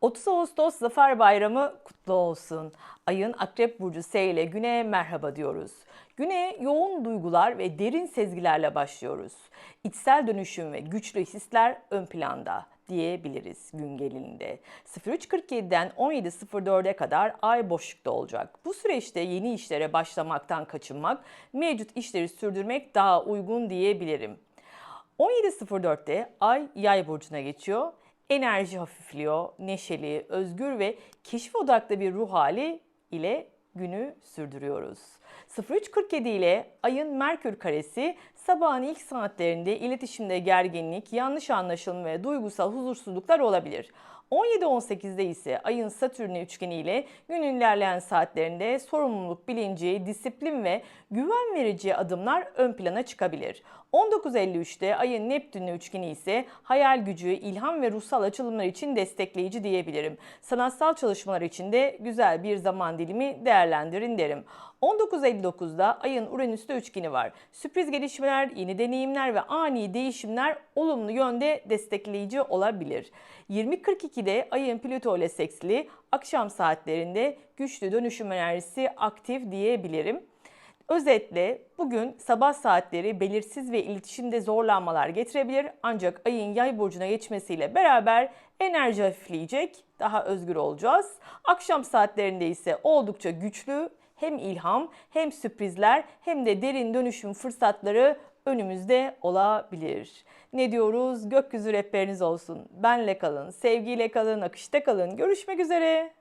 30 Ağustos Zafer Bayramı kutlu olsun. Ayın Akrep Burcu S ile güne merhaba diyoruz. Güne yoğun duygular ve derin sezgilerle başlıyoruz. İçsel dönüşüm ve güçlü hisler ön planda diyebiliriz gün gelinde. 03.47'den 17.04'e kadar ay boşlukta olacak. Bu süreçte yeni işlere başlamaktan kaçınmak, mevcut işleri sürdürmek daha uygun diyebilirim. 17.04'te Ay Yay burcuna geçiyor. Enerji hafifliyor, neşeli, özgür ve keşif odaklı bir ruh hali ile günü sürdürüyoruz. 03.47 ile Ay'ın Merkür karesi sabahın ilk saatlerinde iletişimde gerginlik, yanlış anlaşılma ve duygusal huzursuzluklar olabilir. 17-18'de ise ayın Satürn'e üçgeniyle günün ilerleyen saatlerinde sorumluluk bilinci, disiplin ve güven verici adımlar ön plana çıkabilir. 19.53'te ayın Neptün'le üçgeni ise hayal gücü, ilham ve ruhsal açılımlar için destekleyici diyebilirim. Sanatsal çalışmalar için de güzel bir zaman dilimi değerlendirin derim. 19.59'da ayın Uranüs'te üçgeni var. Sürpriz gelişmeler, yeni deneyimler ve ani değişimler olumlu yönde destekleyici olabilir. 20.42'de ayın Plüto ile seksli akşam saatlerinde güçlü dönüşüm enerjisi aktif diyebilirim. Özetle bugün sabah saatleri belirsiz ve iletişimde zorlanmalar getirebilir ancak ayın yay burcuna geçmesiyle beraber enerji hafifleyecek, daha özgür olacağız. Akşam saatlerinde ise oldukça güçlü hem ilham hem sürprizler hem de derin dönüşüm fırsatları önümüzde olabilir. Ne diyoruz? Gökyüzü rehberiniz olsun. Benle kalın, sevgiyle kalın, akışta kalın. Görüşmek üzere.